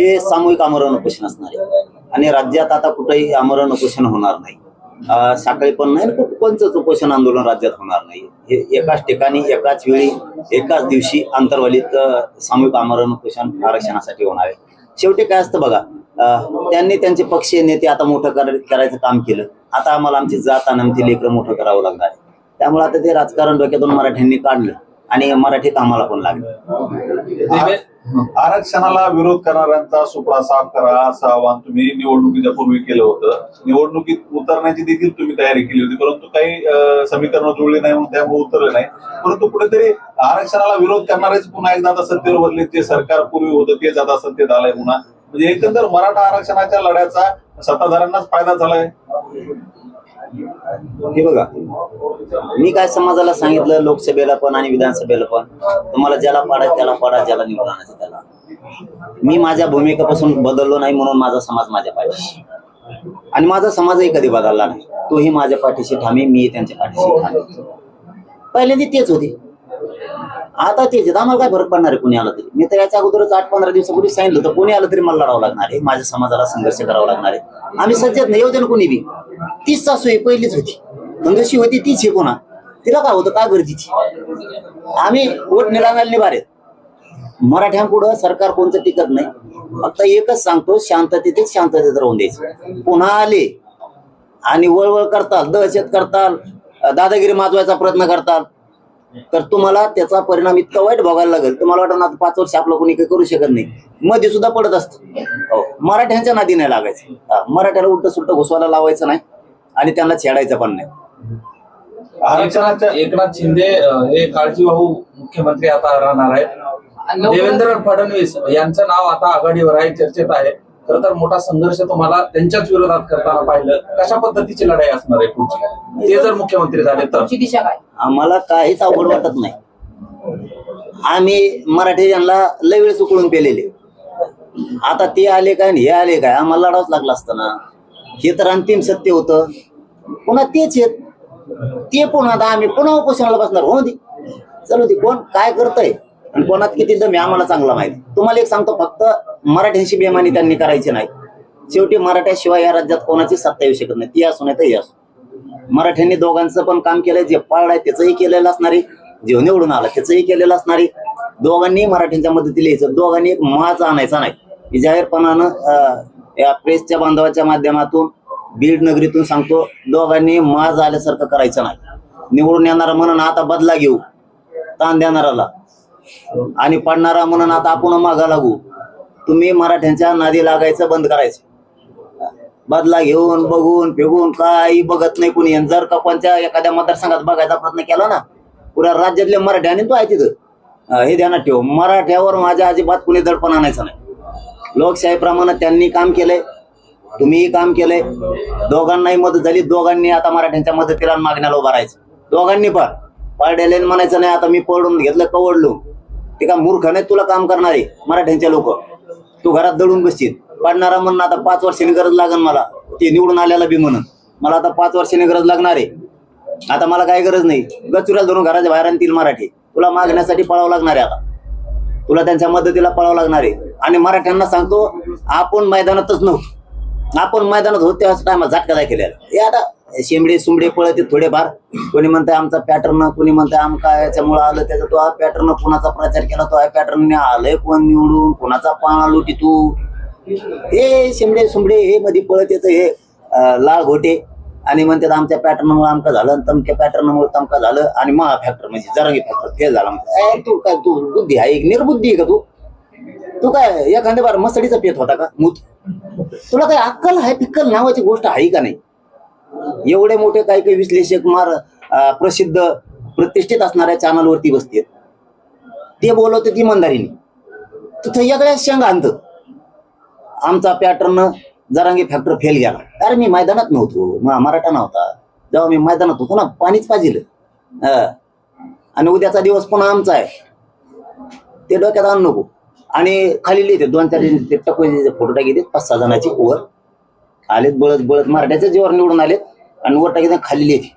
हे सामूहिक आमरण उपोषण असणार आहे. आणि राज्यात आता कुठेही आमरण उपोषण होणार नाही. अं, सकाळी पण नाही कोणतंच उपोषण आंदोलन राज्यात होणार नाही. हे एकाच ठिकाणी एकाच वेळी एकाच दिवशी आंतरवालीत सामूहिक आमरण उपोषण आरक्षणासाठी होणार आहे. शेवटी काय असतं बघा त्यांनी त्यांचे पक्षीय नेते आता मोठं कर- करायचं काम केलं. आता आम्हाला आमची जात आणि आमची लेकरं मोठं करावं लागणार त्यामुळे आता ते राजकारण डोक्यातून मराठ्यांनी काढलं. आणि मराठीत आम्हाला पण लागलं. आरक्षणाला विरोध करणाऱ्यांचा सुपडा साफ करा असं आवाहन तुम्ही निवडणुकीच्या पूर्वी केलं होतं. निवडणुकीत उतरण्याची देखील तुम्ही तयारी केली होती परंतु काही समीकरण जुळले जुळली नाही म्हणून त्यामुळे उतरले नाही. परंतु कुठेतरी आरक्षणाला विरोध करणारेच पुन्हा एकदा आता सत्तेवर बदले जे सरकार पूर्वी होतं तेच आता सत्तेत आलंय पुन्हा. म्हणजे एकंदर मराठा आरक्षणाच्या लढ्याचा सत्ताधाऱ्यांनाच फायदा झालाय. हे बघा मी काय समाजाला सांगितलं लोकसभेला पण आणि विधानसभेला पण तुम्हाला ज्याला पाडायचं त्याला पाडा ज्याला निवडून आणायचं त्याला. मी माझ्या भूमिकेपासून बदललो नाही म्हणून माझा समाज माझ्या पाठीशी आणि माझा समाजही कधी बदलला नाही. तोही माझ्या पाठीशी ठामे मी त्यांच्या पाठीशी ठामे. पहिल्यांदा तेच होते. आता तेच आहेत. आम्हाला काय फरक पडणार आहे कुणी आलं तरी? मी तर याच्या अगोदरच आठ पंधरा दिवसापूर्वी सांगितलं तर कोणी आलं तरी मला लढावं लागणार आहे माझ्या समाजाला संघर्ष करावा लागणार आहे. आम्ही सज्जत नाही येऊ दे ना कोणी बी. तीच सासू आहे पहिलीच होती. जशी होती तीच आहे पुन्हा. तिला काय होतं का गरजेची? आम्ही वोट निरागायला निभार मराठ्यांपुढं सरकार कोणतं टिकत नाही. फक्त एकच सांगतो शांततेतच शांततेत राहून द्यायचं. पुन्हा आले आणि वळवळ करताल दहशत करताल दादागिरी माजवायचा प्रयत्न करताल तर तुम्हाला त्याचा परिणाम इतका वाईट भोगायला लागेल तुम्हाला वाटतं ना आता पाच वर्ष आपलं कोणी काही करू शकत नाही. मध्ये सुद्धा पडत असतं. हो. मराठ्यांच्या नादी नाही लागायचं. मराठ्याला उलट सुलट घुसवायला लावायचं नाही आणि त्यांना छेडायचं पण नाही. आरक्षणाच्या एकनाथ शिंदे हे काळजीवाहू मुख्यमंत्री आता राहणार आहेत. देवेंद्र फडणवीस यांचं नाव आता आघाडीवर आहे चर्चेत आहे. खर तर मोठा संघर्ष तुम्हाला त्यांच्याच विरोधात करताना पाहिलं. कशा पद्धतीची लढाई असणार आहे पुढची? ते जर मुख्यमंत्री झाले तर? दिशा काय? आम्हाला काहीच अवघड वाटत नाही. आम्ही मराठी यांना लय वेळेस उकळून पेलेले. आता ते आले काय आणि हे आले काय? आम्हाला लढावंच लागलं असतं ना. हे तर अंतिम सत्य होतं. पुन्हा तेच आहेत. ते पुन्हा आता आम्ही पुन्हा उपोषणाला बसणार. हो दे. चलो ते कोण काय करतंय? आणि कोणात किती दम आहे आम्हाला चांगला माहीत. तुम्हाला एक सांगतो फक्त मराठ्यांशी बेमानी त्यांनी करायची नाही. शेवटी मराठ्याशिवाय या राज्यात कोणाची सत्ता येऊ शकत नाही. ती असू नाही तर ही असू. मराठ्यांनी दोघांचं पण काम केलंय जे पाळलाय त्याचंही केलेलं असणार आहे जे निवडून आला त्याचंही केलेलं असणार दोघांनी मराठ्यांच्या मदतीला यायचं. दोघांनी एक माज आणायचा नाही. जाहीरपणानं अं, या प्रेसच्या बांधवाच्या माध्यमातून बीड नगरीतून सांगतो दोघांनी माज आल्यासारखं करायचं नाही. निवडून येणारा म्हणून आता बदला घेऊ. ताण देणाराला आणि पडणारा म्हणून आता आपण मागा लागू. तुम्ही मराठ्यांच्या नादी लागायचं बंद करायचं. बदला घेऊन बघून फेगून काही बघत नाही कुणी. जर का कोणत्या एखाद्या मतदारसंघात बघायचा प्रयत्न केला ना पुऱ्या राज्यातल्या मराठ्याने तो आहे तिथं. हे ध्यानात ठेव. मराठ्यावर माझ्या अजिबात कुणी दडपण आणायचं नाही. लोकशाहीप्रमाणे त्यांनी काम केलंय. तुम्हीही काम केलंय. दोघांनाही मदत झाली. दोघांनी आता मराठ्यांच्या मदतीला मागण्याला उभारायचं राहायचं. दोघांनी पण. पारड्याला म्हणायचं नाही आता मी पडून घेतलं कवडलो. ते का मूर्ख नाही तुला काम करणारे मराठ्यांचे लोक. तू घरात दडून बसशील. पडणारा म्हणून आता पाच वर्षांनी गरज लागन मला. ते निवडून आल्याला बी म्हणून. मला आता पाच वर्षांनी गरज लागणार. आहे आता मला काही गरज नाही. गचुऱ्याला धरून घराच्या बाहेर आणतील मराठी. तुला मागण्यासाठी पळावं लागणार आहे आता. तुला त्यांच्या मदतीला पळावं लागणार आहे. आणि मराठ्यांना सांगतो आपण मैदानातच नव्हतो. आपण मैदानात होतो त्याच टायमात झटका दाय हे आता शेंबडे सुंबडे पळते थोडेफार. कोणी म्हणतंय आमचा पॅटर्न कोणी म्हणतंय आमका याच्यामुळे आलं त्याचा तो हा पॅटर्न कुणाचा प्रचार केला तो हा पॅटर्न आलंय कोण निवडून कुणाचा पाना लुटी तू? हे शेंबडे सुंबडे हे मध्ये पळत येतं हे लाळ लाल घोटे. आणि म्हणतात आमच्या पॅटर्नमुळे आमका झालं तमक्या पॅटर्नमुळे तमका झालं आणि महा फॅक्टर म्हणजे जरांगी फॅक्टर फेल झाला तू काय तू बुद्धी आहे एक निर्बुद्धी आहे का तू? तू काय एखाद्या बार मसडीचा पेत होता का? मूत? तुला काही अक्कल आहे पिक्कल नावाची गोष्ट आहे का नाही? एवढे मोठे काही काही विश्लेषक मार प्रसिद्ध प्रतिष्ठित असणाऱ्या चॅनलवरती बसते ते बोलवते ती मंदारीने तिथं वेगळ्या शेंग आणतं. आमचा पॅटर्न जरांगी फॅक्टर फेल गेला. अरे मी मैदानात नव्हतो मराठा नव्हता. जेव्हा मी मैदानात होतो ना पाणीच पाहिजे आणि उद्याचा दिवस पुन्हा आमचा आहे. ते डोक्यात आणू नको. आणि खाली लिहिते दोन चार ते टकोचे फोटो टाकी पाच सहा जणांचे वर आलेत बळत बळत मराठ्याच्या जीवर निवडून आलेत आणि वर टाकी खाली लिहिते.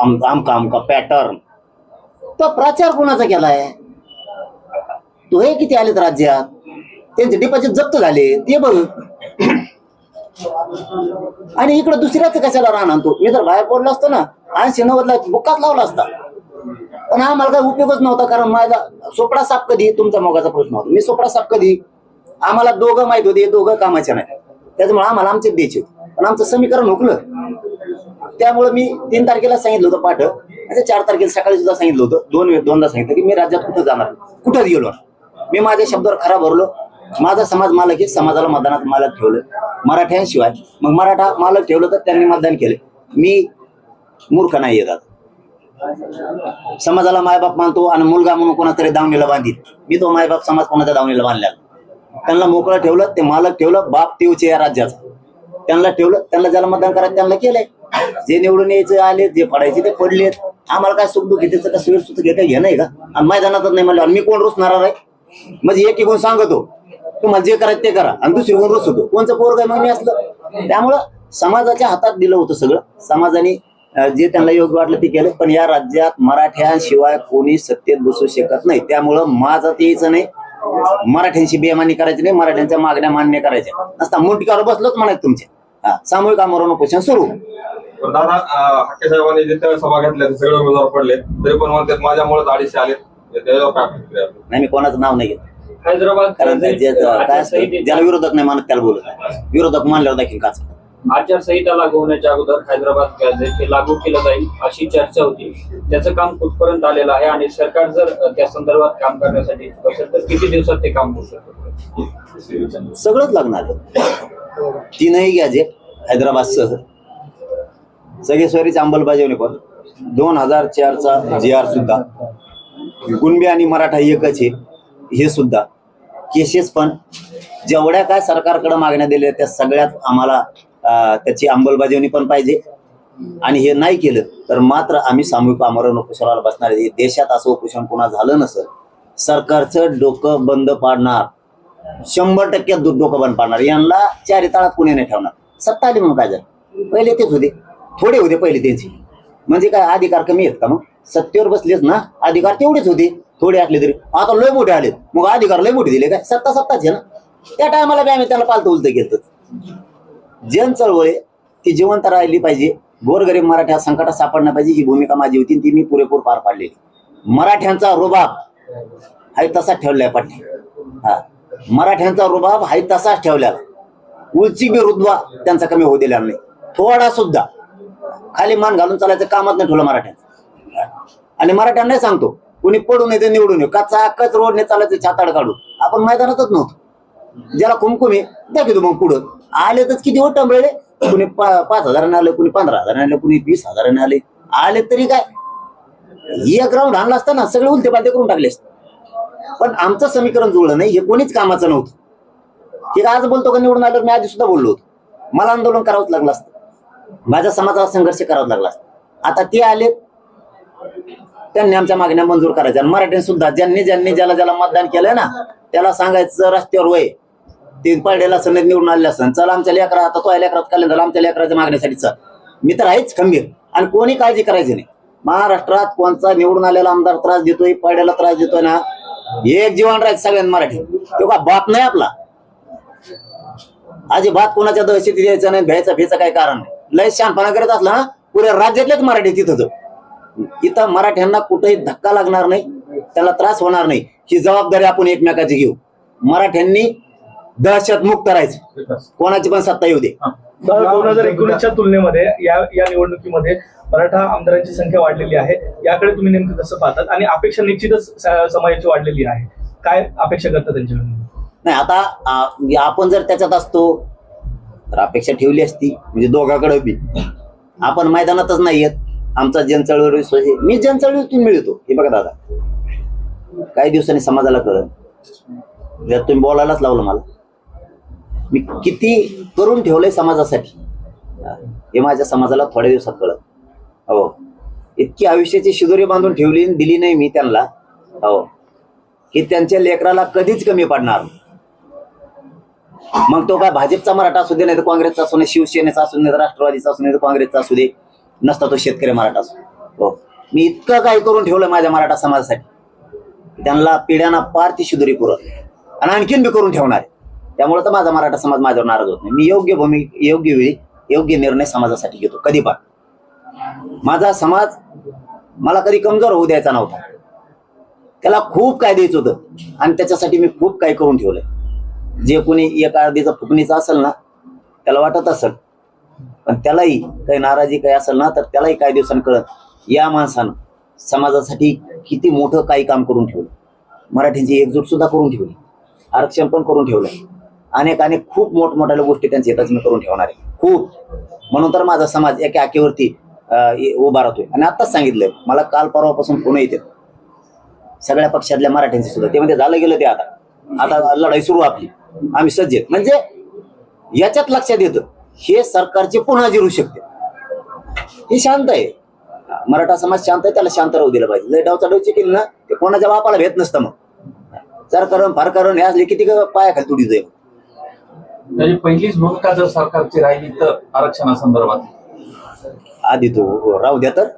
आम आमका आमका पॅटर्न तो प्रचार कोणाचा केलाय? तो हे किती आलेत राज्यात? त्यांचे डिपॉझिट जप्त झाले. ते बघ. आणि इकडे दुसऱ्याच कशाला राहणार तो मी जर बाहेर पडलो असतो ना. ऐंशी नव्वदला बुकात लावला असता. पण आम्हाला काही उपयोगच नव्हता कारण माझा सोपडा साप कधी? तुमचा मोगाचा प्रश्न होता. मी सोपडा साप कधी? आम्हाला दोघं माहीत होते दोघं कामाचे नाही त्याच्यामुळे आम्हाला आमचे द्यायचे होते. पण आमचं समीकरण हुकलं. त्यामुळे मी तीन तारखेला सांगितलं होतं पाठ. आणि चार तारखेला सकाळी सुद्धा सांगितलं होतं. दोन वेळ दोनदा सांगितलं की मी राज्यात कुठं जाणार? कुठं गेलो? मी माझ्या शब्दावर खरा भरलो. माझा समाज मालक हे समाजाला मतदानात मालक ठेवलं. मराठ्यांशिवाय. मग मराठा मालक ठेवलं तर त्यांनी मतदान केलं. मी मूर्ख नाही येतात समाजाला मायबाप मानतो आणि मुलगा म्हणून कोणातरी दावणीला बांधित मी तो मायबाप समाज कोणाच्या दावणीला बांधला? त्यांना मोकळं ठेवलं ते मालक ठेवलं बाप तेवचे या राज्याचा. त्यांना ठेवलं त्यांना ज्याला मतदान करायचं त्यांना केलंय. जे निवडून यायचे आले जे पडायचे ते पडलेत. आम्हाला काय सुख दुःख त्याचं का स्वेर सुख घेता घेणं आहे का? आणि मैदानातच नाही म्हणलं मी कोण रुसणार आहे? म्हणजे एक कोण सांगतो तुम्हाला जे करायचं ते करा. आणि दुसरी कोण रुसतो? कोणचं पोरग मग मी असलं. त्यामुळं समाजाच्या हातात दिलं होतं सगळं. समाजाने जे त्यांना योग्य वाटलं ते केलं. पण या राज्यात मराठ्यांशिवाय कोणी सत्तेत बसू शकत नाही. त्यामुळं माझं यायचं नाही. मराठ्यांशी बेमानी करायची नाही. मराठ्यांच्या मागण्या मान्य करायच्या. नसता मुंडक्यावर बसलोच म्हणायचं तुमच्या हा, सामूहिक आमरण उपोषण सुरू. पण दादा अं, हाके साहेबांनी जिथे सभा घेतल्या सगळे उमेदवार पडले. तरी पण म्हणतात माझ्यामुळेच अडीचशे आले. त्याच्यावर काय प्रतिक्रिया आपली? नाही मी कोणाचं नाव नाही घेत. हैदराबाद कारण काय असतं ज्याला विरोधक नाही मानत त्याला बोलत नाही. विरोधक मानल्यावर देखील काच आचारसंहिता लागू होण्याच्या अगोदर हैदराबाद गॅझेट हे लागू केलं जाईल अशी चर्चा होती. त्याचं काम कुठपर्यंत आलेलं आहे आणि सरकार जर त्या संदर्भात काम करण्यासाठी असेल तर किती दिवसात ते काम होऊ शकतं? सगळंच लागणार आहे. तीनही गॅझेट हैदराबादसह. सगळे अंमलबजावणी पण. दोन हजार चारचा जी आर सुद्धा. कुणबी आणि मराठा एकच आहे. हे सुद्धा. केसेस पण. जेवढ्या काय सरकारकडे मागण्या दिल्या त्या सगळ्यात आम्हाला त्याची अंमलबजावणी पण पाहिजे. आणि हे नाही केलं तर मात्र आम्ही सामूहिक आमरण उपोषणाला बसणार आहे. देशात असं उपोषण पुन्हा झालं नसेल सरकारचं डोकं बंद पाडणार. शंभर टक्के डोकं बंद पाडणार. यांना चारी कुणी नाही ठेवणार. सत्ता आली म्हणून काय झालं? पहिले तेच होते. थोडे होते पहिले त्यांचे. म्हणजे काय अधिकार कमी आहेत का मग? सत्तेवर बसलेच ना? अधिकार तेवढेच होते. थोडे असले तरी. आता लय मोठे आलेत. मग अधिकार लय मोठे दिले काय? सत्ता सत्ताच आहे ना? त्या टायमाला बी आम्ही त्याला पालतं उलतं केलं जन चळवळ आहे, ती जिवंत राहिली पाहिजे. गोरगरीब मराठ्या संकटात सापडणं पाहिजे ही भूमिका माझी होती ती मी पुरेपूर पार पाडलेली. मराठ्यांचा रुबाब हाय तसाच ठेवलाय पाठी हा. मराठ्यांचा रुबाब हा तसाच ठेवलेला. उलची बी रुतबा त्यांचा कमी होऊ दिला नाही. थोडा सुद्धा. खाली मान घालून चालायचं कामच नाही ठेवलं मराठ्यांचं. आणि मराठ्यांना सांगतो कुणी पडून येते निवडून येऊ. कचा कच रोडने चालायचं छाताड काढू आपण मैदानातच नव्हतो. ज्याला कुमकुमी तू मग पुढं. आले तर किती हो टंबळे कुणी पाच हजाराने आले कुणी पंधरा हजाराने आले कुणी वीस हजाराने आले. आले तरी काय? एक राऊंड आणला असता ना सगळे उलते पालते करून टाकले असते. पण आमचं समीकरण जुळलं नाही हे कोणीच कामाचं नव्हतं. हे आज बोलतो का निवडून आल्यावर मी आधी सुद्धा बोललो होतो. मला आंदोलन करावंच लागलं असतं. माझ्या समाजाला संघर्ष करावा लागला असता. आता ते आले त्यांनी आमच्या मागण्या मंजूर करायच्या. आणि सुद्धा ज्यांनी ज्यांनी ज्याला ज्याला मतदान केलंय ना त्याला सांगायचं रस्त्यावर वय. ते पडलेला सनद निवडून आलेला असं चल आमच्या लेकरा आता तो लेकरात कल्याण झाला आमच्या लेकराच्या मागण्यासाठी चल. मी तर आहेच खंबीर आणि कोणी काळजी करायची नाही. महाराष्ट्रात कोणचा निवडून आलेला आमदार त्रास देतोय पड्याला त्रास देतोय ना? एक जीवन राहायचं सगळ्यांना मराठी. तो का बाप नाही आपला? अजिबात कोणाच्या दहशती द्यायचं नाही भ्यायचं भ्यायचं काही कारण नाही. लय शानपणा करत असला ना पुऱ्या राज्यातलेच मराठी तिथं इथं मराठ्यांना कुठेही धक्का लागणार नाही त्याला त्रास होणार नाही. ही जबाबदारी आपण एकमेकाची घेऊ. मराठ्यांनी दहशत मुक्त करायचं कोणाची पण सत्ता येऊ दे. दोन हजार एकोणीसच्या तुलनेमध्ये या या निवडणुकीमध्ये मराठा आमदारांची संख्या वाढलेली आहे. याकडे तुम्ही नेमकं कसं पाहतात? आणि अपेक्षा निश्चितच समाजाची वाढलेली आहे. काय अपेक्षा करता त्यांच्याकडून? नाही आता आपण जर त्याच्यात असतो तर अपेक्षा ठेवली असती. म्हणजे दोघाकडे बी. आपण मैदानातच नाही येत. आमचा जनचळवळ विश्वास आहे. मी जनचळवळीतून मिळतो. हे बघा दादा. काही दिवसांनी समाजाला कळत जर तुम्ही बोलायलाच लावलं मला. मी किती करून ठेवलंय समाजासाठी? हे माझ्या समाजाला थोड्या दिवसात कळत. हो. इतकी आयुष्याची शिदोरी बांधून ठेवली आणि दिली नाही मी त्यांना. हो. की त्यांच्या लेकराला कधीच कमी पडणार मग तो काय भाजपचा मराठा असू दे नाही तर काँग्रेसचा असू दे शिवसेनेचा असू दे राष्ट्रवादीचा असू दे तर काँग्रेसचा असू दे नसता तो शेतकरी मराठा असू हो. मी इतकं काही करून ठेवलं माझ्या मराठा समाजासाठी. त्यांना पिढ्यांना पार ती शिदुरी पुरत आणि आणखीन बी करून ठेवणार आहे. त्यामुळे तर माझा मराठा समाज माझ्यावर नाराज होत नाही. मी योग्य भूमी योग्य वेळी योग्य निर्णय समाजासाठी घेतो कधी पण. माझा समाज मला कधी कमजोर होऊ द्यायचा नव्हता. त्याला खूप काय द्यायचं होतं. आणि त्याच्यासाठी मी खूप काय करून ठेवलंय. जे कोणी एका अर्धीचा फुकणीचा असेल ना त्याला वाटत असेल. पण त्यालाही काही नाराजी काही असेल ना तर त्यालाही काही दिवसांनी कळत या माणसानं समाजासाठी किती मोठं काही काम करून ठेवलं. मराठींची एकजूट सुद्धा करून ठेवली. आरक्षण पण करून ठेवलं अनेक अनेक खूप मोठमोठ्या गोष्टी त्यांच्या हिताच मी करून ठेवणार आहे. खूप. म्हणून तर माझा समाज एका आकेवरती अं, उभा राहतोय. आणि आत्ताच सांगितलंय मला काल परवापासून फोन येते सगळ्या पक्षातल्या मराठ्यांचे सुद्धा. ते म्हणजे झालं गेलं ते आता. आता लढाई सुरू आपली. आम्ही सज्ज म्हणजे याच्यात लक्षात येतं हे सरकारचे पुन्हा जिरू शकते. हे शांत आहे. मराठा समाज शांत आहे त्याला शांत राहू दिलं पाहिजे. लय डावचा डवची केली ना ते कोणाच्या बापाला भेट नसतं मग. जर करण फार करण हे असले किती पाया खाली तुडी जाईल. म्हणजे पहिलीच भूमिका जर सरकारची राहिली तर आरक्षणासंदर्भात? आधी तो हो, राहू द्या तर.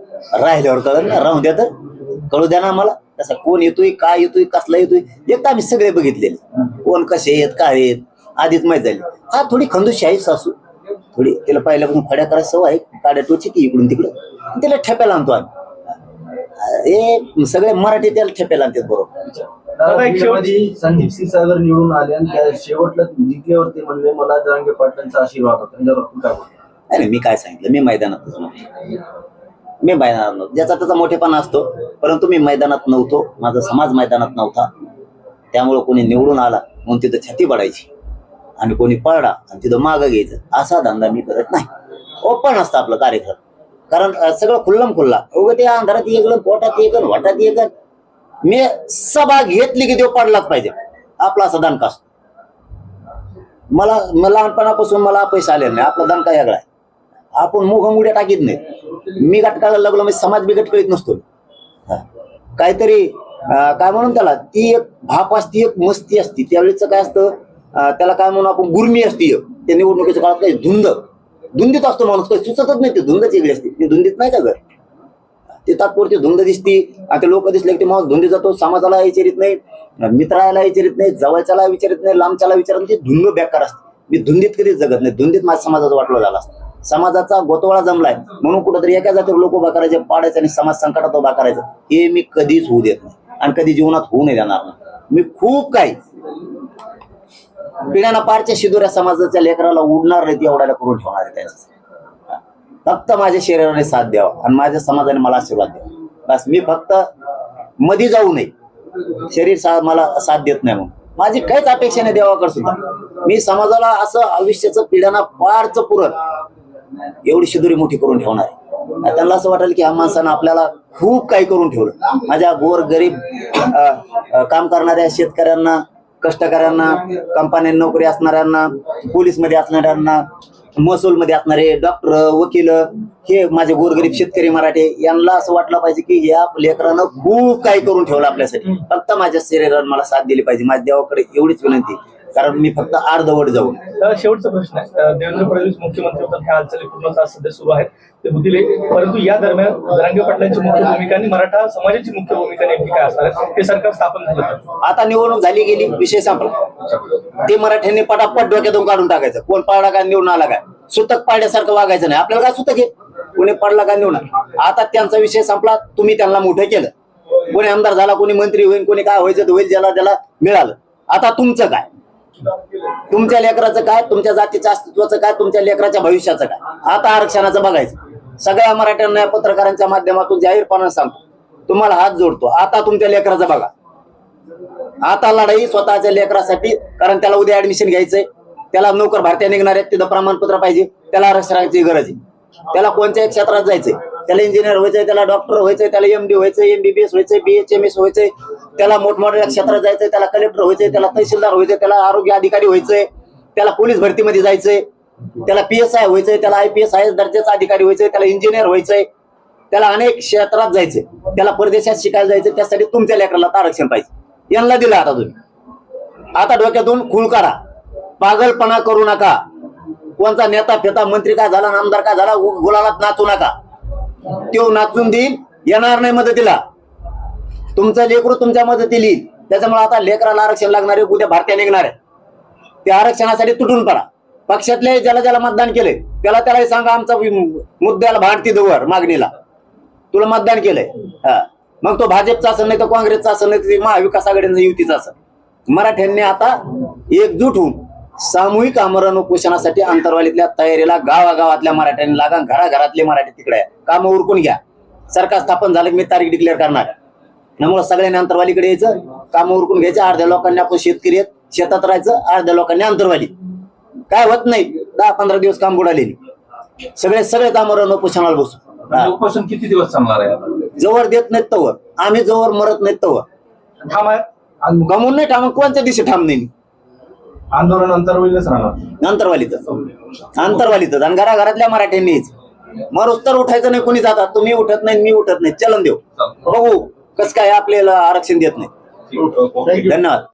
राहिल्यावर कळलं ना राहू द्या तर. कळू द्या ना आम्हाला. तसा कोण येतोय काय येतोय कसला येतोय एक तर आम्ही सगळे बघितलेले. कोण कसे आहेत काय आहेत आधीच माहीत झाली. हा थोडी खंदुशी आहे सासू. थोडी तिला पहिल्यापासून खड्या करायची सवय आहे. काड्या टोची की इकडून तिकडं. तिला ठेप्याला आणतो आम्ही. हे सगळे मराठी त्याला ठेप्याला आणतात बरोबर. संदीप क्षीरसागर निवडून आले आणि त्या शेवटला जिंकेवरती म्हणले मला जरांगे पाटलांचा आशीर्वाद होता. नाही, मी काय सांगितलं? मी मैदानातच नव्हतो. मी मैदानात नव्हतो. ज्याचा त्याचा मोठेपणा असतो. परंतु मी मैदानात नव्हतो. माझा समाज मैदानात नव्हता. त्यामुळे कोणी निवडून आला म्हणून तिथं छाती पडायची. आणि कोणी पळला आणि तिथं मागं घ्यायचं. असा धंदा मी करत नाही. ओपन असतं आपलं कार्यक्रम. कारण सगळं खुल्लम खुल्ला. उगं ते अंधारात येगलं पोटात येगन वाटात येगन मी सभा घेतली की देव पडलाच पाहिजे. आपला असा दणका असतो. मला लहानपणापासून मला पैसे आले नाही. आपला दणका वेगळा आहे. आपण मुखंगुड्या टाकीत नाही. मी गटकाला लागलो म्हणजे समाज बी गटकळीत नसतो. काहीतरी काय म्हणून त्याला? ती एक भाप असती एक मस्ती असती. त्यावेळेच काय असतं? त्याला काय म्हणून आपण? गुरमी असती. एक. त्या निवडणुकीच्या काळात काही धुंद. धुंदीत असतो माणूस. काही सुचतच नाही. ते धुंदच वेगळी असते. ती धुंदीत नाही का घर? ते तात्पुरती धुंद दिसती. आता लोक दिसले की माणूस धुंदी जातो समाजाला विचारित नाही मित्राला विचारित नाही जवळच्याला विचारित नाही लांबच्याला विचारत नाही धुंद बेकार असते. मी धुंदीत कधीच जगत नाही धुंदीत माझ्या समाजाचा वाटलं झाला असतं. समाजाचा गोतवाळा जमलाय म्हणून कुठंतरी एका जातीवर लोक उभा करायचे पाडायचे आणि समाज संकटात उभा करायचं. हे मी कधीच होऊ देत नाही आणि कधी जीवनात होऊ नाही देणार नाही. मी खूप काही पिढ्याना पारच्या शिदोऱ्या समाजाच्या लेकराला उडणार नाही एवढ्याला करून ठेवणार आहे त्याच्यासाठी फक्त माझ्या शरीराने साथ द्यावा आणि माझ्या समाजाने मला आशीर्वाद द्यावा. बस मी फक्त मधी जाऊ नये. शरीर सा मला साथ देत नाही म्हणून. माझी काहीच अपेक्षा नाही देवाकडे सुद्धा. मी समाजाला असं आयुष्याचं पिढ्यांना फारच पुरत एवढी शिदुरी मोठी करून ठेवणार आहे. त्यांना असं वाटेल की ह्या माणसानं आपल्याला खूप काही करून ठेवलं. माझ्या गोर गरीब काम करणाऱ्या शेतकऱ्यांना कष्टकऱ्यांना कंपन्या नोकरी असणाऱ्यांना पोलीसमध्ये असणाऱ्यांना महसूलमध्ये असणारे डॉक्टर वकील हे माझे गोरगरीब शेतकरी मराठे यांना असं वाटलं पाहिजे की या लेकरानं खूप काही करून ठेवलं आपल्यासाठी. फक्त माझ्या शरीरानं मला साथ दिली पाहिजे. माझ्या देवाकडे एवढीच विनंती. कारण मी फक्त अर्धवट जाऊन. शेवटचा प्रश्न आहे. देवेंद्र फडणवीस मुख्यमंत्री होतात ह्या हालचाली पूर्ण सध्या सुरू आहेत ते होतील परंतु या दरम्यान जरांगे पाटलांची मुख्य भूमिका आणि मराठा समाजाची मुख्य भूमिका नेमकी काय असणार आहे हे सरकार स्थापन झालं आता निवडणूक झाली गेली विषय संपला. ते मराठ्यांनी पटापट डोक्यातून काढून टाकायचं. कोण पाळला काय निवडून आला काय? सुतक पाळल्यासारखं वागायचं नाही. आपल्याला काय सुतक आहे? कोणी पडला काय निवडून आता त्यांचा विषय संपला तुम्ही त्यांना मोठं केलं. कोणी आमदार झाला कोणी मंत्री होईल कोणी काय व्हायचं होईल ज्याला त्याला मिळालं. आता तुमचं काय? तुमच्या लेकराचं काय? तुमच्या जातीच्या अस्तित्वाचं काय? तुमच्या लेकराच्या भविष्याचं काय? आता आरक्षणाचं बघायचं. सगळ्या मराठ्यांना या पत्रकारांच्या माध्यमातून जाहीरपणे सांगतो. तुम्हाला हात जोडतो. आता तुमच्या लेकराचं बघा. आता लढाई स्वतःच्या लेकरासाठी कारण त्याला उद्या ऍडमिशन घ्यायचंय. त्याला नोकर भारतीय निघणार आहेत. तिथं प्रमाणपत्र पाहिजे. त्याला आरक्षणाची गरज आहे. त्याला कोणत्याही क्षेत्रात जायचंय. त्याला इंजिनियर व्हायचंय त्याला डॉक्टर व्हायचंय त्याला एमडी व्हायचंय एमबीबीएस व्हायचंय बीएचएमएस व्हायचंय त्याला मोठमोठ्या क्षेत्रात जायचंय त्याला कलेक्टर व्हायचंय त्याला तहसीलदार व्हायचंय त्याला आरोग्य अधिकारी व्हायचंय त्याला पोलीस भरतीमध्ये जायचंय त्याला पीएसआय आय व्हायचंय त्याला आय एस आय दर्जाचा अधिकारी व्हायचंय त्याला इंजिनियर व्हायचंय त्याला अनेक क्षेत्रात जायचंय त्याला परदेशात शिकायला जायचं त्यासाठी तुमच्या लेकराला आरक्षण पाहिजे. यांना दिलं आता तुम्ही. आता डोक्यातून खुल करा पागलपणा करू नका. कोणता नेता फेता मंत्री काय झाला आमदार काय झाला गुलालात नाचू नका. तो नाचून देईल येणार नाही मदतीला. तुमचं लेकरू तुमच्या मदतीला येईल. त्याच्यामुळे आता लेकराला आरक्षण लागणार आहे उद्या भारतीय निघणार आहे. त्या आरक्षणासाठी तुटून पडा. पक्षातले ज्याला ज्याला मतदान केलंय त्याला त्याला सांगा आमचा मुद्द्याला भारती दवर मागणीला. तुला मतदान केलंय. हा. मग तो भाजपचा असं नाही तर काँग्रेसचा असं नाही महाविकास आघाडीचा युतीचा असं मराठ्यांनी आता एकजूट होऊन सामूहिक आमरण उपोषणासाठी अंतरवालीतल्या तयारीला गावागावातल्या मराठ्यांनी लागा घराघरातले मराठी तिकडे काम उरकून घ्या सरकार स्थापन झालं की मी तारीख डिक्लेअर करणार. त्यामुळे सगळ्यांनी अंतरवालीकडे यायचं काम उरकून घ्यायचं अर्ध्या लोकांनी आपण शेतकरी आहेत शेतात राहायचं अर्ध्या लोकांनी अंतरवाली काय होत नाही दहा पंधरा दिवस काम बुडालेली सगळे सगळे आमरण उपोषणाला बसू म्हणजे. उपोषण किती दिवस चालणार आहे? जवळ देत नाहीत तवर आम्ही जवळ मरत नाहीत तवर आंद- गमून नाही ठाम कोणत्या दिवशी ठाम नाही. आंदोलन अंतर होईलच राहणार. अंतरवालीत अंतरवालीत आणि घराघरातल्या मराठ्यांनीच मरुस तर उठायचं नाही कोणी जातात? तुम्ही उठत नाही मी उठत नाही. चलन देऊ. बघू कस काय आपल्याला आरक्षण देत नाही. धन्यवाद.